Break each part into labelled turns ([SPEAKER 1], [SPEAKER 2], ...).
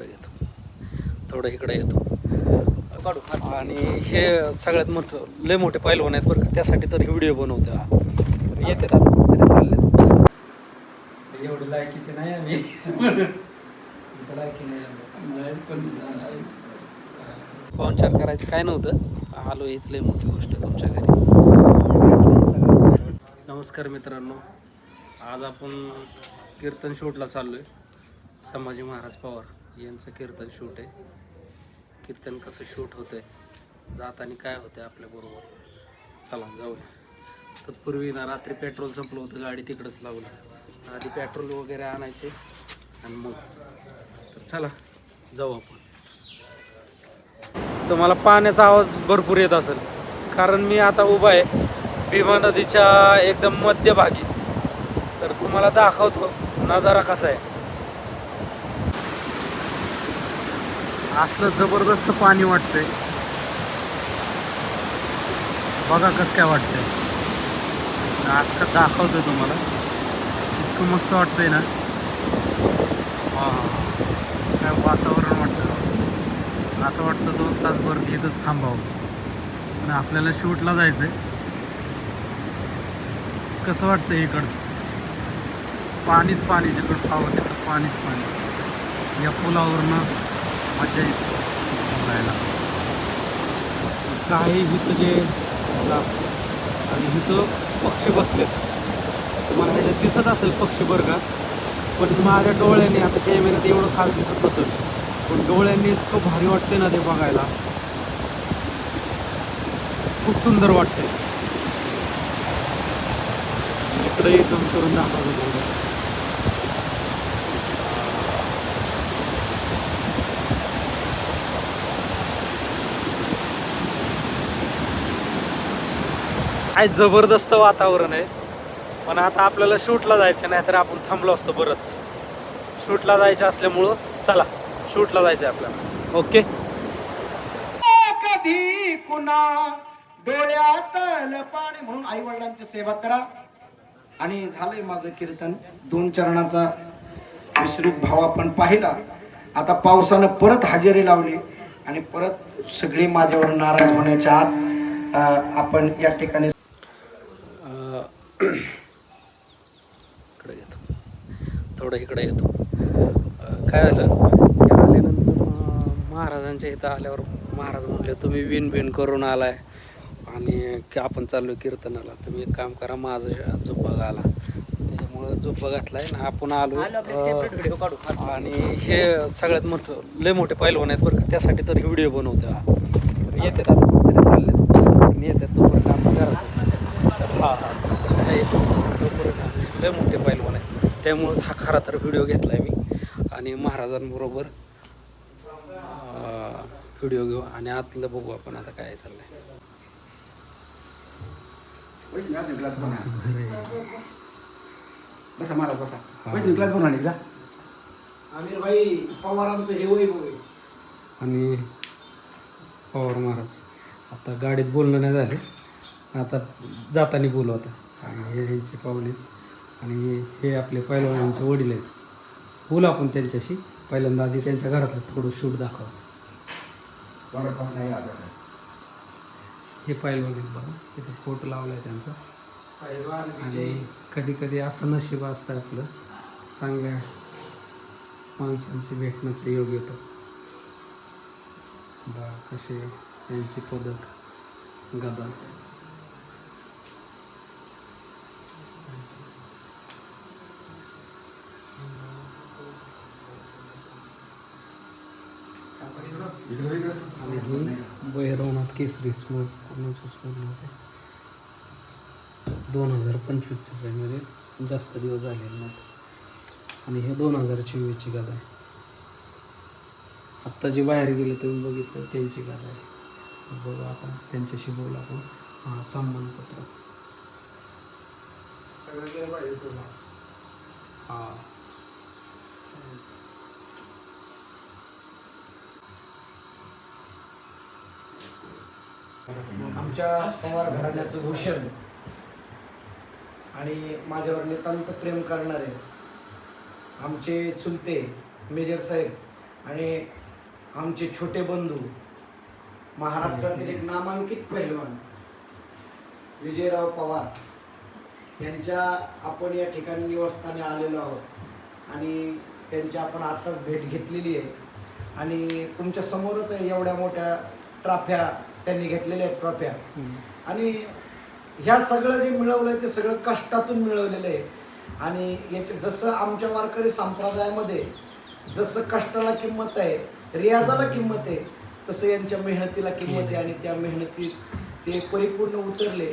[SPEAKER 1] इकडे घेतो थोडं इकडे येतो. काढू आणि हे सगळ्यात मोठं लय मोठे पैलवान आहेत बरं का. त्यासाठी तर व्हिडिओ बनवतो येते चालले. एवढी लायकीचे नाही आम्ही. लायकी नाही पण पाहुणचार करायचं काय नव्हतं. आलो हीच लय मोठी गोष्ट तुमच्या घरी. नमस्कार मित्रांनो. आज आपण कीर्तन शूटला चाललो आहे संभाजी महाराज पवार. यांचं कीर्तन शूट आहे. कीर्तन कसं शूट होतं आहे जाताना काय होतं आपल्याबरोबर चला जाऊया. तत्पूर्वी ना रात्री पेट्रोल संपलं होतं गाडी तिकडंच लावलं आधी पेट्रोल वगैरे आणायचे आणि मग. तर चला जाऊ आपण. तुम्हाला पाण्याचा आवाज भरपूर येत असेल. कारण मी आता उभा आहे भीमा नदीच्या एकदम मध्यभागी. तर तुम्हाला दाखवतो नजारा कसा आहे. असलं जबरदस्त पाणी वाटतंय. बघा कसं काय वाटतंय. आता दाखवतोय तुम्हाला. इतकं मस्त वाटतंय ना. काय वातावरण वाटतं. असं वाटतं दोन तासभर इथंच थांबावं. आणि आपल्याला शूटला जायचं आहे कसं वाटतं इकडचं? पाणीच पाणी जिकडं पाहावं तिकडं पाणीच पाणी. या पुलावरनं मजा येते बघायला. काही इथं जे आणि इथं पक्षी बसलेत. तुम्हाला ह्याच्यात दिसत असेल पक्षी बर्गात पण माझ्या डोळ्यांनी आता कॅमेऱ्यात एवढं खास दिसत नसेल. पण डोळ्यांनी इतकं भारी वाटते ना ते बघायला. खूप सुंदर वाटते इकडे एकदम करून दाखवलं काय जबरदस्त वातावरण आहे. पण आता आपल्याला शूटला जायचं नाही तर आपण थांबलो असतो बरंच. शूटला जायचं असल्यामुळं चला शूटला जायचं आपल्याला. ओके?
[SPEAKER 2] कधी कुणा डोळ्यात पाणी म्हणून आई वडिलांची सेवा करा. आणि झालंय माझं कीर्तन. दोन चरणाचा विश्रुत भाव आपण पाहिला. आता पावसानं परत हजेरी लावली आणि परत सगळे माझ्यावर नाराज होण्याच्या आत आपण या ठिकाणी
[SPEAKER 1] इकडे येतो. थोडं इकडे येतो. काय झालं? आल्यानंतर महाराजांच्या इथं आल्यावर महाराज म्हणले तुम्ही विण बिन करून आलाय आणि आपण चाललो कीर्तनाला. तुम्ही एक काम करा माझं झोपा घाला. त्याच्यामुळं झोपा घातलाय ना आपण आलो आणि हे सगळ्यात मोठं लय मोठे पैलवान आहेत बरं का. त्यासाठी तर व्हिडिओ बनवतो येते चालले येतात तोपर्यंत आपण करा हा हा. हे तोपर्यंत लय मोठे पैलवान आहेत. त्यामुळं हा खरा तर व्हिडिओ घेतला आहे मी. आणि महाराजांबरोबर व्हिडिओ घेऊ. आणि आतलं बघू आपण आता काय
[SPEAKER 2] बसा महाराज बसा. आमिर भाई पवारांचं हे आहे
[SPEAKER 1] आणि पवार महाराज आता गाडीत बोलणं नाही झाले. आता जाताना बोलू आता. आणि हे यांचे पाहुणे आणि हे आपले पैलवानांचे वडील आहेत. बोलू आपण त्यांच्याशी. पहिल्यांदा आधी त्यांच्या घरातलं थोडं शूट दाखवतो हे पैलवान आहेत बघा. तिथं फोटो लावला आहे त्यांचा आणि कधी कधी असं नशीब असतं आपलं. चांगल्या माणसांची भेटण्याचं योग येतो बा कसे त्यांची पदक गदा आणि ही भैरवनाथ केसरी स्मोक कोणाचं स्मोक होते दोन हजार पंचवीसचं आहे म्हणजे जास्त दिवस झालेले नाहीत. आणि हे दोन हजार चोवीसची गादा आहे. आत्ता जे बाहेर गेले तुम्ही बघितलं त्यांची गादा आहे. बघू आता त्यांच्याशी बोलू आपण. हा सन्मानपत्र हा.
[SPEAKER 2] आमच्या पवार घराण्याचं भूषण आणि माझ्यावर नितांत प्रेम करणारे आमचे चुलते मेजर साहेब आणि आमचे छोटे बंधू महाराष्ट्रातील एक नामांकित पहिलवान विजयराव पवार यांच्या आपण या ठिकाणी निवासस्थानी आलेलो आहोत आणि त्यांची आपण आत्ताच भेट घेतलेली आहे. आणि तुमच्या समोरच आहे एवढ्या मोठ्या ट्रॉफ्या त्यांनी घेतलेल्या आहेत ट्रॉफ्या. आणि ह्या सगळं जे मिळवलं आहे ते सगळं कष्टातून मिळवलेलं आहे. आणि याचे जसं आमच्या वारकरी संप्रदायामध्ये जसं कष्टाला किंमत आहे रियाजाला किंमत आहे तसं यांच्या मेहनतीला किंमत आहे. आणि त्या मेहनतीत ते परिपूर्ण उतरले.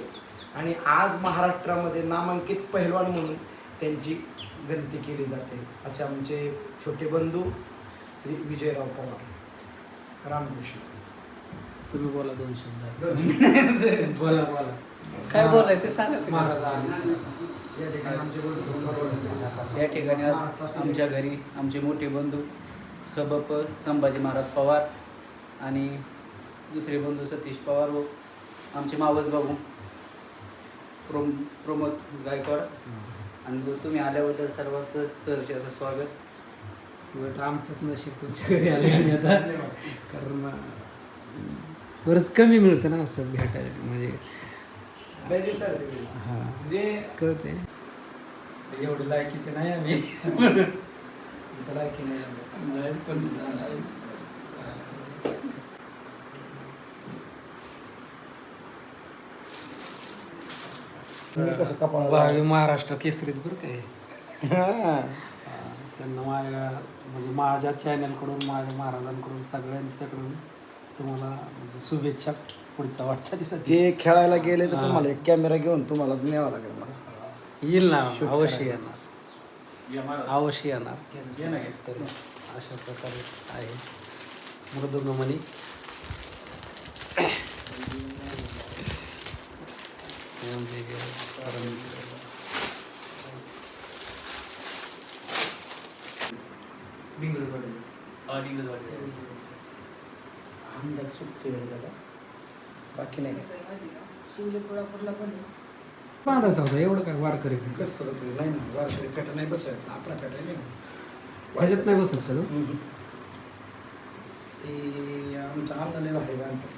[SPEAKER 2] आणि आज महाराष्ट्रामध्ये नामांकित पहिलवान म्हणून त्यांची गणती केली जाते. असे आमचे छोटे बंधू श्री विजयराव पवार. रामकृष्ण.
[SPEAKER 1] तुम्ही बोला दोन शब्द. बोला बोला.
[SPEAKER 3] काय बोलाय ते सांगा.
[SPEAKER 1] महाराज
[SPEAKER 2] या ठिकाणी
[SPEAKER 3] आज आमच्या घरी आमचे मोठे बंधू सबप संभाजी महाराज पवार आणि दुसरे बंधू सतीश पवार व आमचे मावस बाबू प्रोम प्रमोद गायकवाड. आणि तुम्ही आल्याबद्दल सर्वांचं सहर्ष असं स्वागत.
[SPEAKER 1] उलट आमचंच नशीब तुमच्या घरी आले आणि आता कारण बरंच कमी मिळतं ना असं भेटायला म्हणजे. हा.
[SPEAKER 2] म्हणजे
[SPEAKER 1] कळते एवढे लायकीचे नाही आम्ही.
[SPEAKER 2] लायकी नाही
[SPEAKER 1] पण भावी महाराष्ट्र केसरीत बरं काय
[SPEAKER 2] हा.
[SPEAKER 1] त्यांना माझ्या म्हणजे माझ्या चॅनलकडून माझ्या महाराजांकडून सगळ्यांच्याकडून तुम्हाला म्हणजे शुभेच्छा पुढच्या वाटचालीसाठी.
[SPEAKER 2] ते खेळायला गेले तर. तुम्हाला एक कॅमेरा घेऊन तुम्हालाच न्यावा लागेल मला.
[SPEAKER 1] येईल ना अवश्य. येणार. अवश्य येणार. तर अशा प्रकारे आहे. मृदुंगमणी म्हणजे कारण
[SPEAKER 2] अंदाज चुकतोय रे त्याचा. बाकी नाही.
[SPEAKER 1] बांधायचा होता एवढं काय वारकरी
[SPEAKER 2] कसं होतोय नाही ना वारकरी फेटा नाही बसत आपला फेटा नाही
[SPEAKER 1] ह्याच्यात नाही बसत सर.
[SPEAKER 2] ते आमचा अन्न लय भारी बांधतो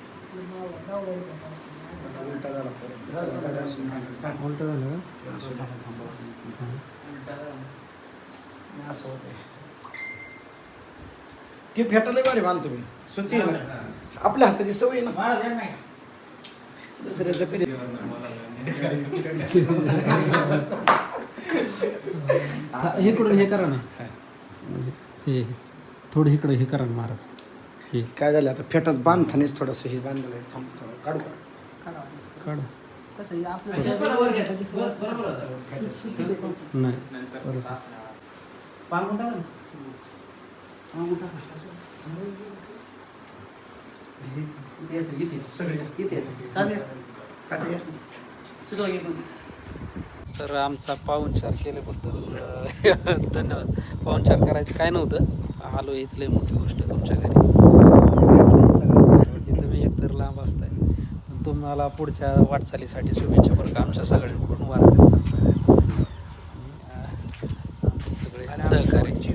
[SPEAKER 2] उलटा झाला असं.
[SPEAKER 1] उलट झालं.
[SPEAKER 2] होतंय. ते फेटा लय भारी बांधतो मी. सुती आहे ना? आपल्या हाताची सवय ना. दुसऱ्याचं कधी
[SPEAKER 1] हा, इकडून हे करा ना. म्हणजे हे थोडं इकडं हे करा ना महाराज. हे.
[SPEAKER 2] काय झालं आता? फेटाच बांधतानीच थोडंसं हे बांधलेलं आहे. थांब थोडं काढू का?
[SPEAKER 1] काढ. नाही. परत तर आमचा पाहुणचार केल्याबद्दल धन्यवाद. पाहुणचार करायचं काय नव्हतं. आलो हीच लई मोठी गोष्ट तुमच्या घरी. म्हणजे तुम्ही एकतर लांब असताय. पण तुम्हाला पुढच्या वाटचालीसाठी शुभेच्छा बरं का? आमच्या सगळ्यांकडून वारकरी आमच्या आमचे सगळे सहकार्याची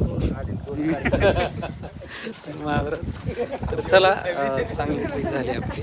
[SPEAKER 1] महाराज तर चला चांगली झाली आपली.